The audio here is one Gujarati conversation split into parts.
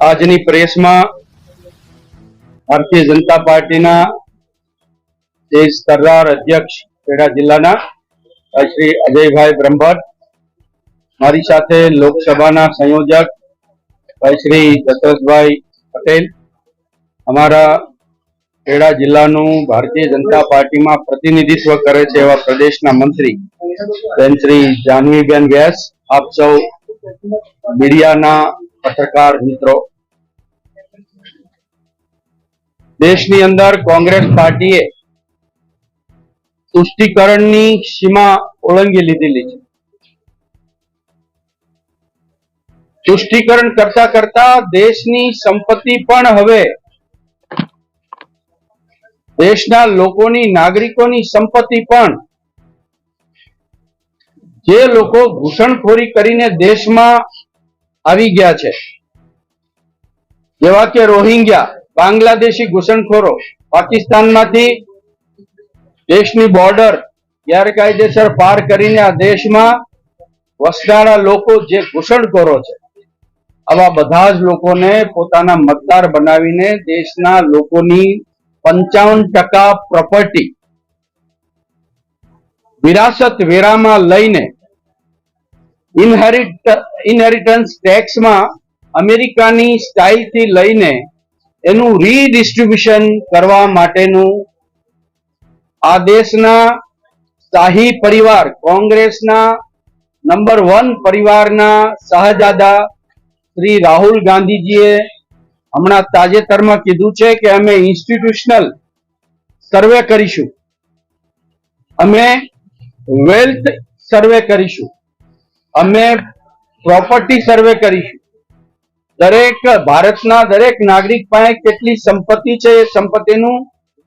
આજની પ્રેસમાં ભારતીય જનતા પાર્ટીના દેશ સ્તરદાર અધ્યક્ષ ખેડા જિલ્લાના શ્રી અજયભાઈ બ્રહ્મભટ્ટ, મારી સાથે લોકસભાના સંયોજક ભાઈ શ્રી દશરથભાઈ પટેલ, અમારા ખેડા જિલ્લાનું ભારતીય જનતા પાર્ટીમાં પ્રતિનિધિત્વ કરે છે એવા પ્રદેશના મંત્રી બેન શ્રી જાનવીબેન ગેસ, આપ સૌ મીડિયાના પત્રકાર મિત્રો. દેશની અંદર કોંગ્રેસ પાર્ટીએ તુષ્ટિકરણની સીમા ઓળંગી લીધેલી છે. તુષ્ટિકરણ કરતા કરતા દેશની સંપત્તિ પણ હવે દેશના લોકોની નાગરિકોની સંપત્તિ પણ જે લોકો ઘૂસણખોરી કરીને દેશમાં આવી ગયા છે. જેવા કે રોહિંગ્યા, બાંગ્લાદેશી ઘૂસણખોરો, પાકિસ્તાનમાંથી દેશની બોર્ડર ગેરકાયદેસર પાર કરીને આ દેશમાં વસનારા લોકો જે ઘૂસણખોરો છે, આવા બધા જ લોકોને પોતાના મતદાર બનાવીને દેશના લોકોની પંચાવન ટકા પ્રોપર્ટી વિરાસત વેરામાં લઈને ઇનહેરિટ ઇનહેરિટન્સ ટેક્સમાં અમેરિકાની સ્ટાઇલથી લઈને એનું રીડિસ્ટ્રીબ્યુશન કરવા માટેનું આ દેશના શાહી પરિવાર, કોંગ્રેસના નંબર વન પરિવારના શાહજાદા શ્રી રાહુલ ગાંધીજીએ હમણાં તાજેતરમાં કીધું છે કે અમે ઇન્સ્ટિટ્યુશનલ સર્વે કરીશું. અમે વેલ્થ સર્વે કરીશું. અમે પ્રોપર્ટી સર્વે કરીશું. દરેક ભારતના દરેક નાગરિક પાસે કેટલી સંપત્તિ છે એ સંપત્તિનું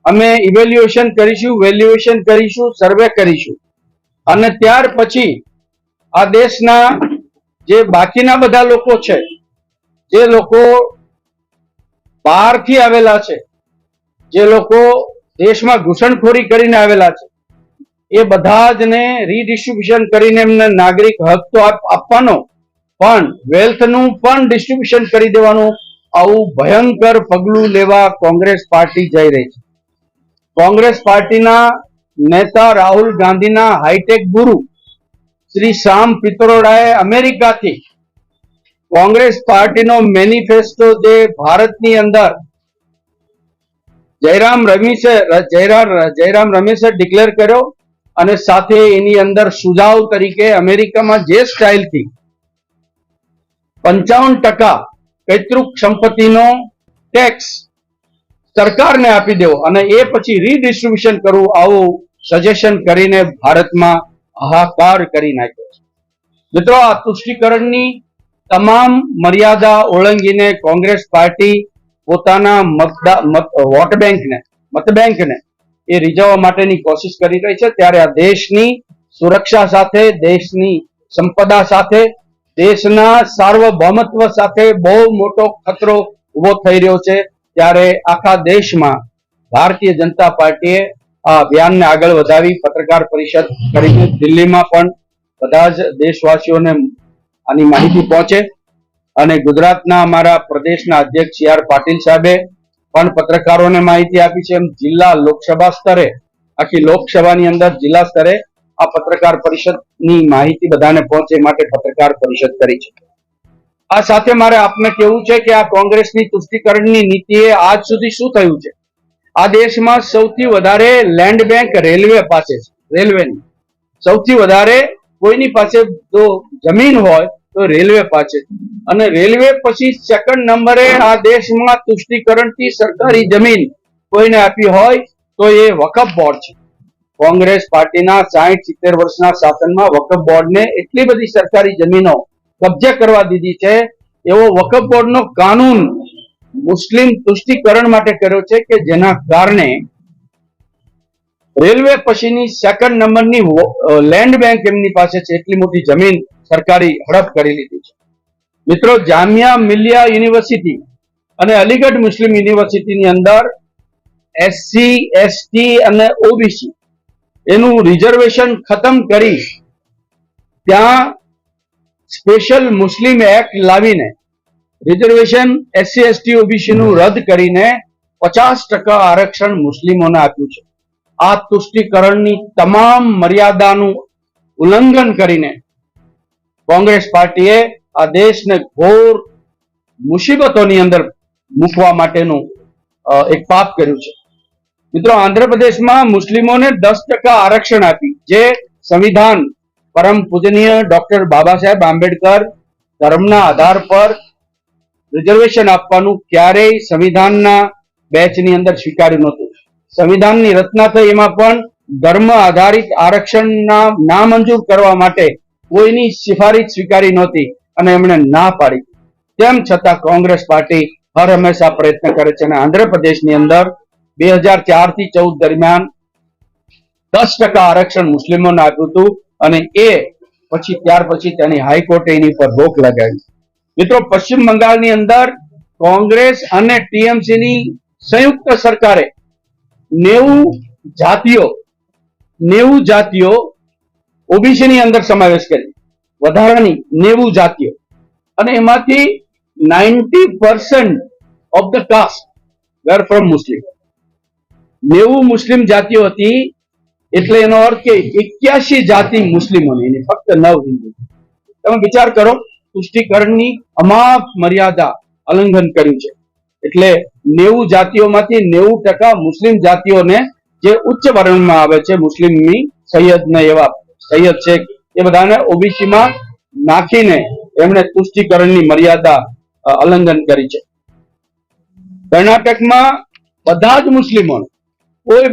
અમે ઇવેલ્યુએશન કરીશું વેલ્યુએશન કરીશું સર્વે કરીશું. અને ત્યાર પછી આ દેશના જે બાકીના બધા લોકો છે, જે લોકો બહારથી આવેલા છે, જે લોકો દેશમાં ઘૂસણખોરી કરીને આવેલા છે એ બધા જ ને રીડિસ્ટ્રીબ્યુશન કરીને એમને નાગરિક હક તો આપવાનો. પણ વેલ્થનું પણ ડિસ્ટ્રીબ્યુશન કરી દેવાનું. આવું ભયંકર પગલું લેવા કોંગ્રેસ પાર્ટી જઈ રહી છે. કોંગ્રેસ પાર્ટીના નેતા રાહુલ ગાંધીના હાઈટેક ગુરુ શ્રી શ્યામ પિત્રોડાએ અમેરિકાથી કોંગ્રેસ પાર્ટીનો મેનિફેસ્ટો જે ભારતની અંદર જયરામ રમેશે, જયરામ જયરામ રમેશે ડિક્લેર કર્યો. અને સાથે એની અંદર સુઝાવ તરીકે અમેરિકામાં જે સ્ટાઇલથી પંચાવન ટકા પૈતૃક સંપત્તિનો ટેક્સ સરકારને આપી દેવો અને એ પછી રીડિસ્ટ્રીબ્યુશન કરવું, આવું સજેશન કરીને ભારતમાં હાહાકાર કરી નાખ્યો છે. મિત્રો, આ તુષ્ટિકરણની તમામ મર્યાદા ઓળંગીને કોંગ્રેસ પાર્ટી પોતાના મતદા, મત, વોટ બેંકને મત બેંકને એ રીઝવવા માટેની કોશિશ કરી રહી છે. ત્યારે આ દેશની સુરક્ષા સાથે, દેશની સંપદા સાથે, દેશના સાર્વભૌમત્વ સાથે બહુ મોટો ખતરો ઊભો થઈ રહ્યો છે. ત્યારે આખા દેશમાં ભારતીય જનતા પાર્ટીએ આ અભિયાનને આગળ વધાવી, પત્રકાર પરિષદ કરીને દિલ્હીમાં પણ બધા જ દેશવાસીઓને આની માહિતી પહોંચે. અને ગુજરાતના અમારા પ્રદેશના અધ્યક્ષ સી આર પાટીલ સાહેબે પણ પત્રકારોને માહિતી આપી છે એમ જિલ્લા લોકસભા સ્તરે, આખી લોકસભાની અંદર જિલ્લા સ્તરે આ પત્રકાર પરિષદની માહિતી બધાને પહોંચે માટે પત્રકાર પરિષદ કરી છે. આ સાથે મારે આપને કેવું છે કે આ કોંગ્રેસની તુષ્ટિકરણની નીતિએ આજ સુધી શું થયું છે? આ દેશમાં સૌથી વધારે લેન્ડ બેંક રેલવે પાસે છે, રેલવેની. સૌથી વધારે કોઈની પાસે જો જમીન હોય તો રેલવે પાસે. અને રેલવે પછી સેકન્ડ નંબરે આ દેશમાં તુષ્ટિકરણથી સરકારી જમીન કોઈને આપી હોય તો એ વકફ બોર્ડ છે કોંગ્રેસ પાર્ટીના સાહીઠ સિત્તેર વર્ષના શાસનમાં વકફ બોર્ડને એટલી બધી સરકારી જમીનો કબજે કરવા દીધી છે એવો વકફ બોર્ડનો કાનૂન મુસ્લિમ તુષ્ટિકરણ માટે કર્યો છે કે જેના કારણે રેલવે પછીની સેકન્ડ નંબરની લેન્ડ બેંક એમની પાસે છે. એટલી મોટી જમીન સરકારી હડપ કરી લીધી છે. મિત્રો, જામિયા મિલિયા યુનિવર્સિટી અને અલીગઢ મુસ્લિમ યુનિવર્સિટીની અંદર એસસી એસટી અને ઓબીસી એનું રિઝર્વેશન ખતમ કરી ત્યાં સ્પેશિયલ મુસ્લિમ એક્ટ લાવીને રિઝર્વેશન એસસી એસટી ઓબીસી નું રદ કરીને પચાસ ટકા આરક્ષણ મુસ્લિમોને આપ્યું છે. આ તુષ્ટિકરણની તમામ મર્યાદાનું ઉલ્લંઘન કરીને કોંગ્રેસ પાર્ટીએ આ દેશને ઘોર મુસીબતોની અંદર મૂકવા માટેનું એક પાપ કર્યું છે. મિત્રો, આંધ્રપ્રદેશમાં મુસ્લિમોને દસ ટકા આરક્ષણ આપી, જે સંવિધાન પરમ પૂજનીય ડોક્ટર બાબા સાહેબ આંબેડકર ધર્મના આધાર પર રિઝર્વેશન આપવાનું ક્યારેય સંવિધાનના બેચની અંદર સ્વીકાર્યું નહોતું. સંવિધાનની રચના થઈ, એમાં પણ ધર્મ આધારિત આરક્ષણના નામંજૂર કરવા માટે કોઈની સિફારિશ સ્વીકારી નહોતી અને એમણે ના પાડી. તેમ છતાં કોંગ્રેસ પાર્ટી હર હંમેશા પ્રયત્ન કરે છે અને આંધ્રપ્રદેશની અંદર બે હજાર ચારથી ચૌદ દરમિયાન દસ ટકા આરક્ષણ મુસ્લિમોને આપ્યું હતું અને એ પછી, ત્યાર પછી તેની હાઈકોર્ટે એની પર રોક લગાવી. મિત્રો, પશ્ચિમ બંગાળની અંદર કોંગ્રેસ અને ટીએમસી ની સંયુક્ત સરકારે નેવું જાતિઓ નેવું જાતિઓ ઓબીસીની અંદર સમાવેશ કરી. વધારાની નેવું જાતિઓ. અને એમાંથી ninety percent of the caste were from Muslim નેવું મુસ્લિમ જાતિઓ હતી, એટલે એનો અર્થ કે એક્યાસી જાતિ મુસ્લિમોની એની ફક્ત નવ હિન્દુ. તમે વિચાર કરો, પુષ્ટિકરણની અમાપ મર્યાદા ઉલ્લંઘન કર્યું છે. એટલે નેવું જાતિઓમાંથી નેવું ટકા મુસ્લિમ જાતિઓને જે ઉચ્ચ વર્ણમાં આવે છે, મુસ્લિમની સૈયદ ને એવા સૈયદ છે, એ બધાને ઓબીસી માં નાખીને એમણે તુષ્ટિકરણની મર્યાદા ઉલ્લંઘન કરી છે. કર્ણાટકમાં બધા જ મુસ્લિમો કોઈ